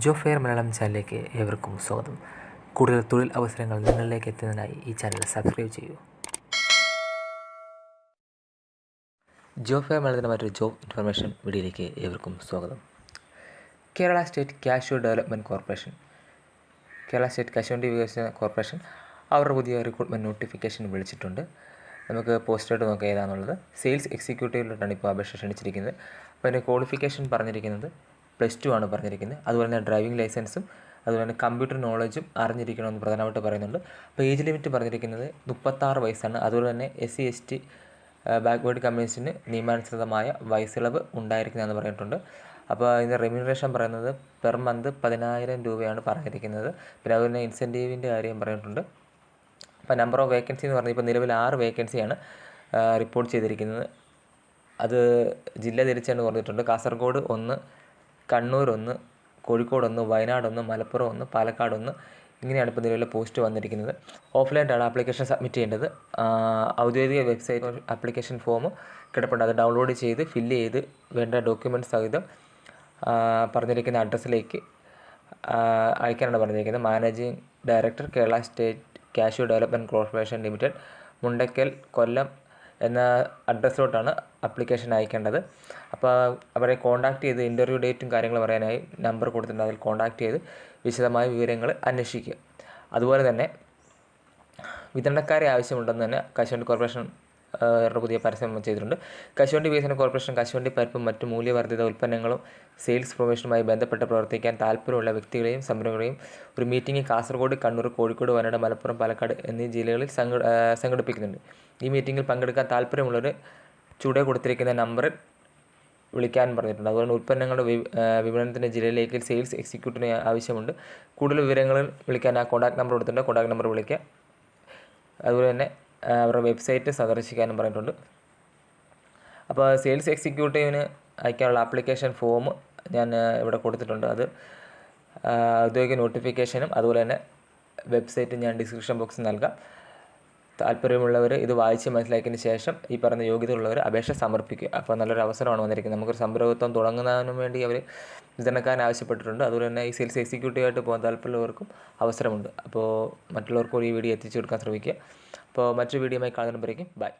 ജോ fair Malayalam ചാനലിലേക്ക് ഏവർക്കും സ്വാഗതം. കൂടുതൽ തൊഴിൽ അവസരങ്ങൾ നിങ്ങളിലേക്ക് എത്തുന്നതിനായി ഈ ചാനൽ സബ്സ്ക്രൈബ് ചെയ്യൂ. ജോ ഫെയർ മലയാളത്തിന്റെ മറ്റൊരു ജോബ് ഇൻഫർമേഷൻ വീഡിയോയിലേക്ക് ഏവർക്കും സ്വാഗതം. Kerala state cashew development corporation. Kerala state കശുവണ്ടി വികസന കോർപ്പറേഷൻ അവരുടെ പുതിയ റിക്രൂട്ട്മെന്റ് നോട്ടിഫിക്കേഷൻ വിളിച്ചിട്ടുണ്ട്. നമുക്ക് പോസ്റ്റായിട്ട് നോക്കാം ഏതാണെന്നുള്ളത് സെയിൽസ് എക്സിക്യൂട്ടീവിലോട്ടാണ് ഇപ്പോൾ അപേക്ഷ ക്ഷണിച്ചിരിക്കുന്നത്. അപ്പോൾ അതിന്റെ ക്വാളിഫിക്കേഷൻ പറഞ്ഞിരിക്കുന്നത് പ്ലസ് ടു ആണ് പറഞ്ഞിരിക്കുന്നത്. അതുപോലെ തന്നെ ഡ്രൈവിംഗ് ലൈസൻസും അതുപോലെ തന്നെ കമ്പ്യൂട്ടർ നോളജും അറിഞ്ഞിരിക്കണമെന്ന് പ്രധാനമായിട്ട് പറയുന്നുണ്ട്. അപ്പോൾ ഏജ് ലിമിറ്റ് പറഞ്ഞിരിക്കുന്നത് മുപ്പത്താറ് വയസ്സാണ്. അതുപോലെ തന്നെ S C S T backward കമ്മ്യൂണിസ്റ്റിന് നിയമാനുസൃതമായ വയസ്സിളവ് ഉണ്ടായിരിക്കുന്നതെന്ന് പറഞ്ഞിട്ടുണ്ട്. അപ്പോൾ ഇതിന്റെ റെമ്യൂണറേഷൻ പറയുന്നത് പെർ മന്ത് പതിനായിരം രൂപയാണ് പറഞ്ഞിരിക്കുന്നത്. പിന്നെ അതുപോലെ തന്നെ ഇൻസെന്റീവിന്റെ കാര്യം പറഞ്ഞിട്ടുണ്ട്. അപ്പോൾ നമ്പർ ഓഫ് വേക്കൻസി എന്ന് പറഞ്ഞാൽ ഇപ്പോൾ നിലവിൽ ആറ് വേക്കൻസിയാണ് റിപ്പോർട്ട് ചെയ്തിരിക്കുന്നത്. അത് ജില്ല തിരിച്ചാണ് പറഞ്ഞിട്ടുണ്ട്. കാസർഗോഡ് ഒന്ന് കണ്ണൂർ ഒന്ന് കോഴിക്കോട് ഒന്ന് വയനാട് ഒന്ന് മലപ്പുറം ഒന്ന് പാലക്കാട് ഒന്ന് ഇങ്ങനെയാണ് ഇപ്പോൾ നിലവിലെ പോസ്റ്റ് വന്നിരിക്കുന്നത്. ഓഫ്ലൈനായിട്ടാണ് ആപ്ലിക്കേഷൻ സബ്മിറ്റ് ചെയ്യേണ്ടത്. ഔദ്യോഗിക വെബ്സൈറ്റ് ആപ്ലിക്കേഷൻ ഫോം കിടപ്പുണ്ട്. അത് ഡൗൺലോഡ് ചെയ്ത് ഫില്ല് ചെയ്ത് വേണ്ട ഡോക്യുമെന്റ് സഹിതം പറഞ്ഞിരിക്കുന്ന അഡ്രസ്സിലേക്ക് അയക്കാനാണ് പറഞ്ഞിരിക്കുന്നത്. Managing director Kerala state cashew development corporation limited Mundakkal Kollam എന്ന അഡ്രസ്സിലോട്ടാണ് അപ്ലിക്കേഷൻ അയക്കേണ്ടത്. അപ്പോൾ അവരെ കോൺടാക്റ്റ് ചെയ്ത് ഇന്റർവ്യൂ ഡേറ്റും കാര്യങ്ങളും പറയാനായി നമ്പർ കൊടുത്തിട്ടുണ്ട്. അതിൽ കോൺടാക്റ്റ് ചെയ്ത് വിശദമായ വിവരങ്ങൾ അന്വേഷിക്കുക. അതുപോലെ തന്നെ വിതരണക്കാരെ ആവശ്യമുണ്ടെന്ന് തന്നെ കശ്മീർ കോർപ്പറേഷൻ യുടെ പുതിയ പരസ്യം ചെയ്തിട്ടുണ്ട്. കശുവണ്ടി വികസന കോർപ്പറേഷൻ കശുവണ്ടി പരിപ്പും മറ്റു മൂല്യവർദ്ധിത ഉൽപ്പന്നങ്ങളും സെയിൽസ് പ്രൊമോഷനുമായി ബന്ധപ്പെട്ട് പ്രവർത്തിക്കാൻ താല്പര്യമുള്ള വ്യക്തികളെയും സംരംഭങ്ങളെയും ഒരു മീറ്റിംഗ് കാസർഗോഡ് കണ്ണൂർ കോഴിക്കോട് വയനാട് മലപ്പുറം പാലക്കാട് എന്നീ ജില്ലകളിൽ സംഘ സംഘടിപ്പിക്കുന്നുണ്ട്. ഈ മീറ്റിങ്ങിൽ പങ്കെടുക്കാൻ താല്പര്യമുള്ളവർ ചുവടെ കൊടുത്തിരിക്കുന്ന നമ്പറിൽ വിളിക്കാൻ പറഞ്ഞിട്ടുണ്ട്. അതുപോലെ ഉൽപ്പന്നങ്ങളുടെ വിപണനത്തിന്റെ ജില്ലയിലേക്ക് സെയിൽസ് എക്സിക്യൂട്ടീവിന് ആവശ്യമുണ്ട്. കൂടുതൽ വിവരങ്ങൾ വിളിക്കാൻ ആ കോൺടാക്ട് നമ്പർ കൊടുത്തിട്ടുണ്ട്. കോൺടാക്ട് നമ്പർ വിളിക്കുക. അതുപോലെ തന്നെ അവരുടെ വെബ്സൈറ്റ് സന്ദർശിക്കാനും പറഞ്ഞിട്ടുണ്ട്. അപ്പോൾ സെയിൽസ് എക്സിക്യൂട്ടീവിന് അയക്കാനുള്ള ആപ്ലിക്കേഷൻ ഫോം ഞാൻ ഇവിടെ കൊടുത്തിട്ടുണ്ട്. അത് ഔദ്യോഗിക നോട്ടിഫിക്കേഷനും അതുപോലെ തന്നെ വെബ്സൈറ്റ് ഞാൻ ഡിസ്ക്രിപ്ഷൻ ബോക്സിൽ നൽകാം. താല്പര്യമുള്ളവർ ഇത് വായിച്ച് മനസ്സിലാക്കിയതിന് ശേഷം ഈ പറഞ്ഞ യോഗ്യതയുള്ളവർ അപേക്ഷ സമർപ്പിക്കുക. അപ്പോൾ നല്ലൊരു അവസരമാണ് വന്നിരിക്കുന്നത്. നമുക്കൊരു സംരംഭത്വം തുടങ്ങുന്നതിന് വേണ്ടി അവർ വിതരണക്കാരൻ ആവശ്യപ്പെട്ടിട്ടുണ്ട്. അതുപോലെ തന്നെ ഈ സെയിൽസ് എക്സിക്യൂട്ടീവായിട്ട് പോകാൻ താല്പര്യമുള്ളവർക്കും അവസരമുണ്ട്. അപ്പോൾ മറ്റുള്ളവർക്കും ഈ വീഡിയോ എത്തിച്ചു കൊടുക്കാൻ ശ്രമിക്കുക. അപ്പോൾ മറ്റൊരു വീഡിയോയുമായി കാണുന്നവരേക്കും ബൈ